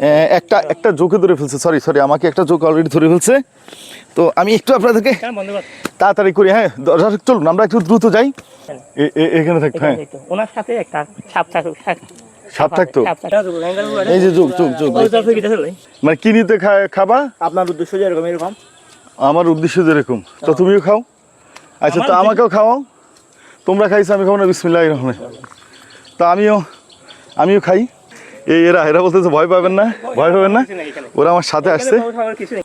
এ, একটা একটা জোকে ধরে ফেলছে সরি সরি আমাকে একটা জোক অলরেডি ধরে ফেলছে। তো আমি একটু আপনাদেরকে তাড়াতাড়ি করি হ্যাঁ দরজা চলুন আমরা একটু দ্রুত যাই। এখানে থাকতো হ্যাঁ। ওনার সাথে একটা সাপ সাপ থাকতো? এই যে যোগ যোগ যোগ মানে কি নিতে খা- খাবা? আপনার উদ্দেশ্য যে এরকম। এরকম আমার উদ্দেশ্য যেরকম। তো তুমিও খাও। আচ্ছা তো আমাকেও খাওয়াও। তোমরা খাইছো আমি খাব না বিসমিল্লাহ রহমান তো আমিও আমিও খাই। এই এরা এরা বলতেছে ভয় পাবেন না ভয় পাবেন না। ওরা আমার সাথে আসছে।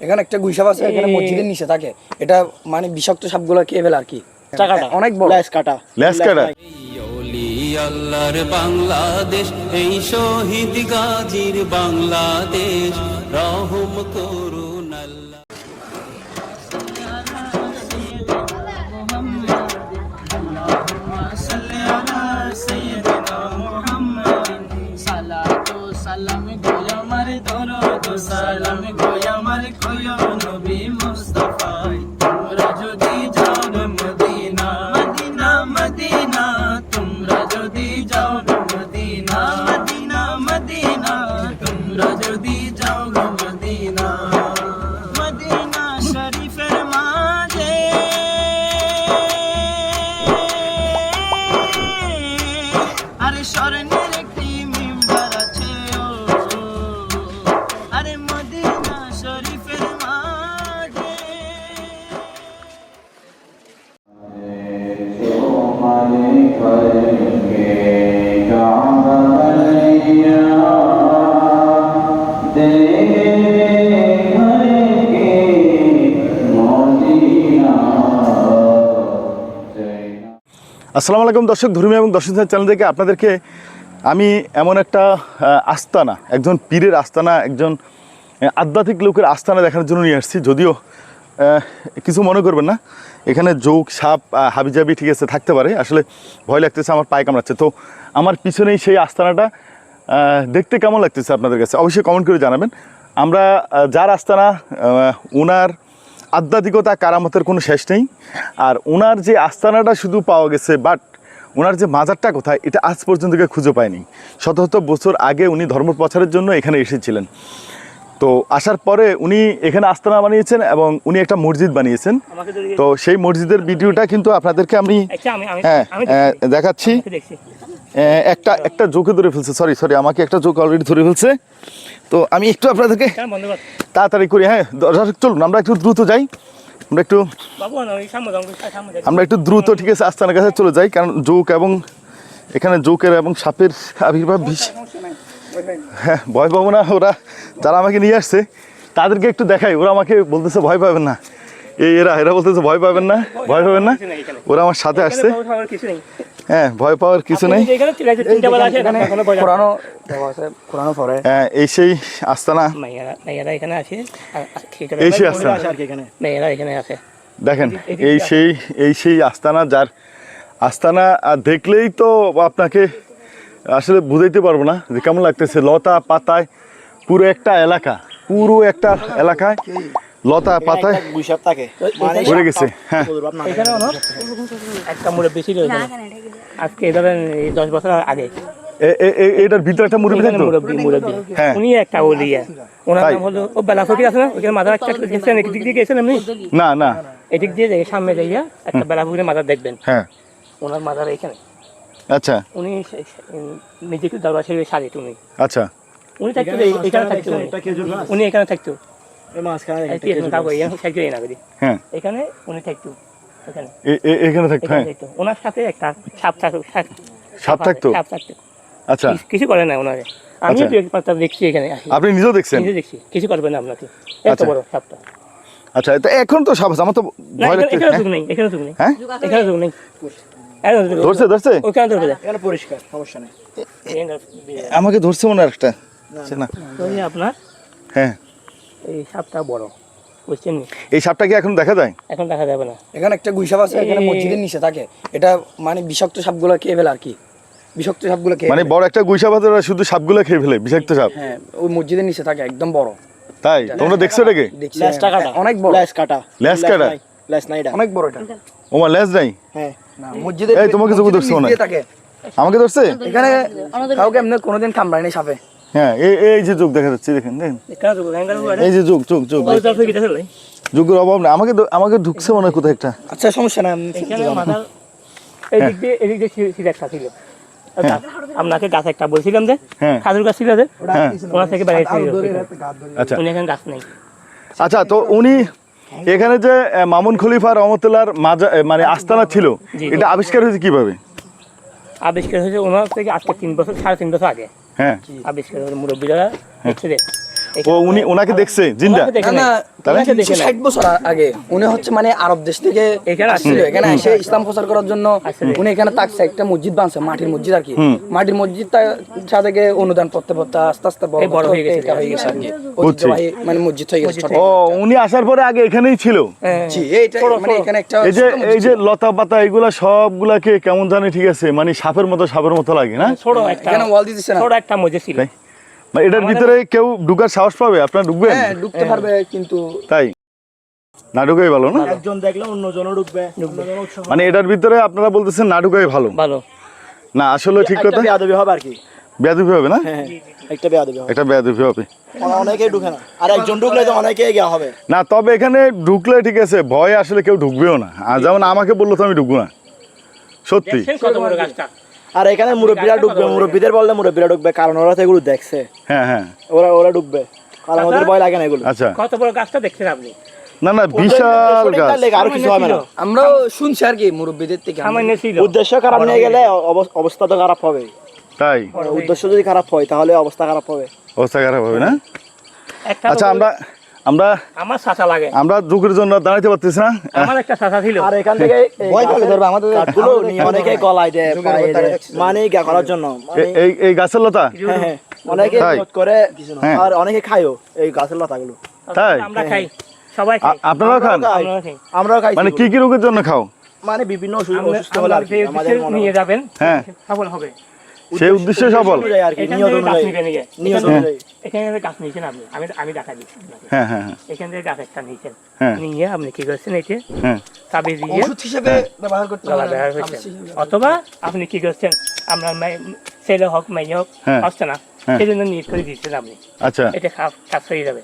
এখানে একটা গুইসাপ আছে এখানে মসজিদের নিচে থাকে। এটা মানে বিষাক্ত সাপগুলো কি ফেলে আর কি। টাকাটা অনেক বড়। ল্যাস কাটা। ল্যাস কাটা। আল্লাহর বাংলাদেশ এই শহীদ গাজীর বাংলাদেশ রহম করুন সালাম গোয়ামার দরুদ সালাম গোয়ামার কয়ো নবী মুস্তাফায়। তোমরা যদি আসসালামু আলাইকুম দর্শক ধর্মী এবং দর্শক চ্যানেল থেকে আপনাদেরকে আমি এমন একটা আস্তানা, একজন পীরের আস্তানা, একজন আধ্যাত্মিক লোকের আস্তানা দেখানোর জন্য নিয়ে আসছি। যদিও কিছু মনে করবেন না। এখানে যোগ সাপ হাবিজাবি ঠিক আছে, থাকতে পারে। আসলে ভয় লাগতেছে, আমার পায়ে কামড়াচ্ছে। তো আমার পিছনেই সেই আস্তানাটা দেখতে কেমন লাগতেছে আপনাদের কাছে? অবশ্যই কমেন্ট করে জানাবেন। আমরা যার আস্তানা ওনার আধ্যাত্মিকতা, কারামতের কোনো শেষ নেই। আর ওনার যে আস্তানাটা শুধু পাওয়া গেছে বাট ওনার যে মাজারটা কোথায়, এটা আজ পর্যন্ত কেউ খুঁজে পায়নি। শত শত বছর আগে উনি ধর্ম প্রচারের জন্য এখানে এসেছিলেন। তো আসার পরে উনি এখানে আস্তানা বানিয়েছেন এবং উনি একটা মসজিদ বানিয়েছেন। তো সেই মসজিদের ভিডিওটা কিন্তু আপনাদেরকে আমি আচ্ছা আমি হ্যাঁ দেখাচ্ছি। একটা একটা জোকে ধরে ফেলছে সরি সরি আমাকে একটা জোক অলরেডি ধরে ফেলছে। তো আমি একটু আপনাদেরকে তাড়াতাড়ি করি হ্যাঁ দরজা চলুন আমরা একটু দ্রুত যাই। আমরা একটু আমরা একটু দ্রুত ঠিক আছে আস্তানার কাছে চলে যাই কারণ জোক এবং এখানে জোকের এবং সাপের আবির্ভাব বেশি হ্যাঁ ভয় পাবো না ওরা যারা আমাকে নিয়ে আসছে তাদেরকে একটু দেখাই। ওরা আমাকে বলতেছে ভয় পাবেন না। এই এরা এরা বলতেছে ভয় পাবেন না ভয় পাবেন না। ওরা আমার সাথে আসছে। হ্যাঁ ভয় পাওয়ার কিছু নেই। হ্যাঁ, এই সেই আস্তানা। এই সেই আস্তানা। দেখেন এই সেই এই সেই আস্তানা যার আস্তানা আর দেখলেই তো আপনাকে আসলে বুঝাইতে পারব না যে কেমন লাগতেছে। লতা পাতায় পুরো একটা এলাকা পুরো একটা এলাকায় লতা পাতায় থাকে। মানে গেছে হ্যাঁ। না একটা মুরব্বী ছিল আজকে ধরেন দশ বছর আগে। এ- এ- এ- এটার ভিতরে একটা মুরব্বী থাকতো হ্যাঁ। উনি একটা ওলিয়া ওনার নাম হলো ও বেলা ফকির আছে না? মাদার একটা গেছেন এদিক দিয়ে গেছেন এমনি না না। এদিক দিয়ে যাই সামনে যাইয়া একটা বেলা ফকিরের মাদার দেখবেন। হ্যাঁ। ওনার মাদার এখানে আচ্ছা। উনি নিজেকে দরবার ছেড়ে সাজে তুমি। আচ্ছা। উনি থাকতো এখানে থাকতো। উনি। উনি এখানে থাকতো। এখানে উনি এখানে। ওনার সাথে একটা সাপ সাপ- সাপ আচ্ছা। কিছু- করে না ওনারে। আমি আচ্ছা। দেখছি এখানে আপনি নিজেও দেখছেন? নিজে দেখছি। কিছু করবে না আপনাকে। এত আচ্ছা। বড় সাপটা। আচ্ছা এখন তো সাপ আছে, আমার তো ভয় এখানে- লাগছে এখানে? নেই এখানে যুগ নেই। হ্যাঁ? এখানে যুগ নেই এখানে যুগ নেই। ধরছে ধরছে ওখানে ধরবে এখানে পরিষ্কার সমস্যা নেই আমাকে ধরছে মনে একটা না আপনার হ্যাঁ এই সাপটা বড় বুঝছেন এই সাপটা কি এখন দেখা যায় এখন দেখা যাবে না এখানে একটা গুইসাপ আছে এখানে মসজিদের নিচে থাকে এটা মানে বিষাক্ত সাপগুলো খেয়ে ফেলে আর কি বিষাক্ত সাপগুলো খেয়ে মানে বড় একটা গুইসা পাতা শুধু সাপগুলো খেয়ে ফেলে বিষাক্ত সাপ হ্যাঁ ওই মসজিদের নিচে থাকে একদম বড় তাই তোমরা দেখছ এটাকে দেখছি অনেক বড় ল্যাস কাটা ল্যাস কাটা ল্যাস নাই এটা অনেক বড় এটা ওমা লেজ নাই? হ্যাঁ। না এই, তোমাকে চোখে ধরছে মনে। দিয়ে আমাকে ধরছে? এখানে কাউকে এমনি কোনোদিন সাপে। হ্যাঁ এই এই যে যোগ দেখা যাচ্ছে দেখেন দেখেন। এই যে যোগ। যোগ যোগ যোগের অভাব নেই। আমাকে আমাকে ঢুকছে মনে হয় কোথায় একটা। আচ্ছা সমস্যা না এখানে এই দিক দিয়ে এদিক দিয়ে সিঁড়ি- সিঁড়ি একটা ছিল আপনাকে গাছ একটা বলছিলাম যে হ্যাঁ। খাজুর গাছ ছিল যে হ্যাঁ। ওনার থেকে বাইরে ছিল আচ্ছা। উনি এখন গাছ নেই। আচ্ছা তো উনি এখানে যে মামুন খলিফা রহমতুল্লাহর মাজা মানে আস্তানা ছিল এটা আবিষ্কার হয়েছে কীভাবে? আবিষ্কার হয়েছে ওনার থেকে আজকে তিন বছর সাড়ে তিন বছর আগে। হ্যাঁ। আবিষ্কার মুরব্বী মুরব্বীরা ও উনি ওনাকে দেখছে জিন্দা? না। ষাট বছর আগে। উনি হচ্ছে মানে আরব দেশ থেকে এখানে আসছিল। এখানে এসে ইসলাম প্রচার করার জন্য উনি এখানে তাকছে একটা মসজিদ বানছে মাটির মসজিদ আর কি। মাটির মসজিদটা থেকে অনুদান পড়তে পড়তে আস্তে আস্তে বড় হয়ে গেছে। হয়ে গেছে আর কি। মানে মসজিদ হয়ে গেছে ও উনি আসার পরে আগে এখানেই ছিল? হ্যাঁ। জি এইটা মানে এখানে একটা এই যে এই যে লতা পাতা এগুলা সবগুলাকে কেমন জানি ঠিক আছে মানে সাপের মতো সাপের মতো লাগে না? ছোট একটা এখানে ওয়াল দিতেছে না। ছোট একটা মসজিদ ছিল? মানে এটার ভিতরে কেউ ঢুকার সাহস পাবে? আপনারা ঢুকবেন? হ্যাঁ ঢুকতে পারবে কিন্তু তাই? না ঢুকাই ভালো না? একজন দেখলে অন্যজনও ঢুকবে মানে এটার ভিতরে আপনারা বলতেছেন না ঢুকাই ভালো। ভালো। না আসলে ঠিক কথা। বেয়াদবি হবে আর কি। বেয়াদুপি হবে না? হ্যাঁ একটা বেয়াদবি হবে। এটা বেয়াদুপি হবে। অনেকেই ঢুকে না। আর একজন ঢুকলে তো অনেকেই গিয়া হবে। না তবে এখানে ঢুকলে ঠিক আছে ভয় আসলে কেউ ঢুকবেও না। আর যেমন আমাকে বলল তো আমি ঢুকবো না। সত্যি। কত বড় গাছটা আর এখানে মুরব্বীরা ঢুকবে মুরব্বীদের বললে মুরব্বীরা ঢুকবে কারণ ওরা তো এগুলো দেখছে। হ্যাঁ হ্যাঁ। ওরা ওরা ঢুকবে। কারণ ওদের ভয় লাগে না এগুলো। আচ্ছা। কত বড় গাছটা দেখছেন আপনি? না না বিশাল গাছ। আরও কিছু হবে না। আমরাও শুনছি আর কি মুরব্বীদের থেকে। সামান্য ছিল। উদ্দেশ্য খারাপ নিয়ে গেলে অব- অবস্থা তো খারাপ হবে। তাই? উদ্দেশ্য যদি খারাপ হয় তাহলে অবস্থা খারাপ হবে। অবস্থা খারাপ হবে না? আচ্ছা আমরা আমরা আমার চাচা লাগে। আমরা যুগের জন্য দাঁড়াইতে পারতেছি না। আমার একটা চাচা ছিল। আর এখান থেকে ভয় করে ধরবে আমাদের কাঠগুলো নিয়ে অনেকে গলায় দেয় মানে ইয়া করার জন্য। মানে এই এই গাছের লতা? হ্যাঁ, হ্যাঁ। অনেকে করে হ্যাঁ। আর অনেকে খায়ও এই গাছের লতাগুলো। তাই? আমরা খাই সবাই খাই। আপনারাও খান? আমরাও খাই। মানে কি কি রোগের জন্য খাও? মানে বিভিন্ন অসুস্থ হলে আর কি আমাদের নিয়ে যাবেন। হ্যাঁ। সফল হবে। সেই উদ্দেশ্যে সফল। অনুযায়ী আর কি এখান নিয়ত থেকে গাছ অনুযায়ী নিবেন নিয়ে। নিয়ত এখান- অনুযায়ী। এখানে গাছ নিয়েছেন আপনি আমি আমি দেখা দিচ্ছি হ্যাঁ হ্যাঁ এখান থেকে গাছ একটা নিয়েছেন। নিয়ে আপনি কি করছেন এটি চাবি দিয়ে হিসেবে ব্যবহার করতে গলা পারে অথবা আপনি কি করছেন আপনার ছেলে হোক মেয়ে হোক হ্যাঁ। আসছে না। হ্যাঁ। সেই জন্য নিয়ে করে দিচ্ছেন আপনি। আচ্ছা। এটা খাপ কাজ হয়ে যাবে।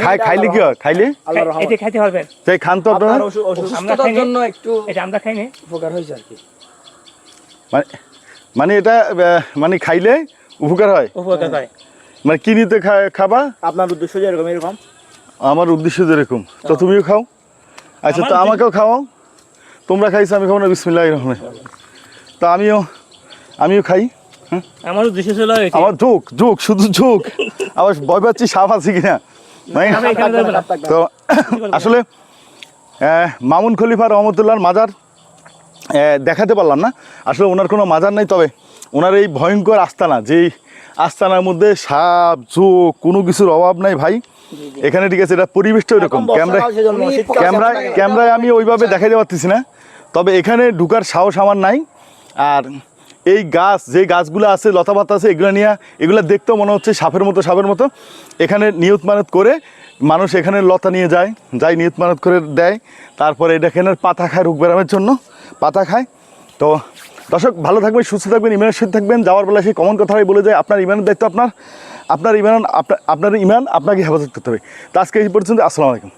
খাই খাইলে কি হয়? খাইলে? আল্লাহর রহমত। এটা খাইতে পারবেন। সেই খান তো আপনারা আপনার অসুখ অসুখ আমরা অসুস্থতার খাইনি একটু এটা আমরা খাইনি। উপকার হয়েছে আর কি। মানে মানে এটা মানে খাইলে উপকার হয়? উপকার করে মানে কি নিতে খা- খাবা? আপনার উদ্দেশ্য যে এরকম? আমার উদ্দেশ্য যেরকম। তো তুমিও খাও। আচ্ছা তো আমাকেও খাওয়াও। তোমরা খাইছো আমি খাব না বিসমিল্লাহ রহমান। তা আমিও আমিও খাই হ্যাঁ? আমার উদ্দেশ্য ছিল আমার ঝোঁক ঝোঁক শুধু ঝোঁক। আবার ভয় পাচ্ছি সাপ আছে কিনা? মানে। তো আসলে মামুন খলিফা রহমতুল্লাহর মাজার দেখাতে পারলাম না। আসলে ওনার কোনো মাজার নাই তবে ওনার এই ভয়ঙ্কর আস্তানা যেই আস্তানার মধ্যে সাপ ঝোঁক কোনো কিছুর অভাব নাই ভাই। এখানে ঠিক আছে এটা পরিবেশটা ওইরকম। ক্যামেরায় ক্যামেরায় ক্যামেরায় আমি ওইভাবে দেখাতে পারতেছি না। তবে এখানে ঢুকার সাহস আমার নাই। আর এই গাছ, যে গাছগুলো আছে লতাপাতা আছে, এগুলো নিয়ে, এগুলো দেখতেও মনে হচ্ছে সাপের মতো সাপের মতো। এখানে নিয়ত মানত করে মানুষ এখানে লতা নিয়ে যায় যাই নিয়ত মানত করে দেয়। তারপরে এটা এখানে পাতা খায় রোগ ব্যায়ামের জন্য, পাতা খায়। তো দর্শক, ভালো থাকবেন, সুস্থ থাকবেন, ইমানের সাথে থাকবেন। যাওয়ার বেলা সেই কমন কথাই বলে যায়, আপনার ইমানের দায়িত্ব আপনার আপনার ইমান, আপনার আপনার ইমান আপনাকে হেফাজত করতে হবে। তো আজকে এই পর্যন্ত, আসসালামু আলাইকুম।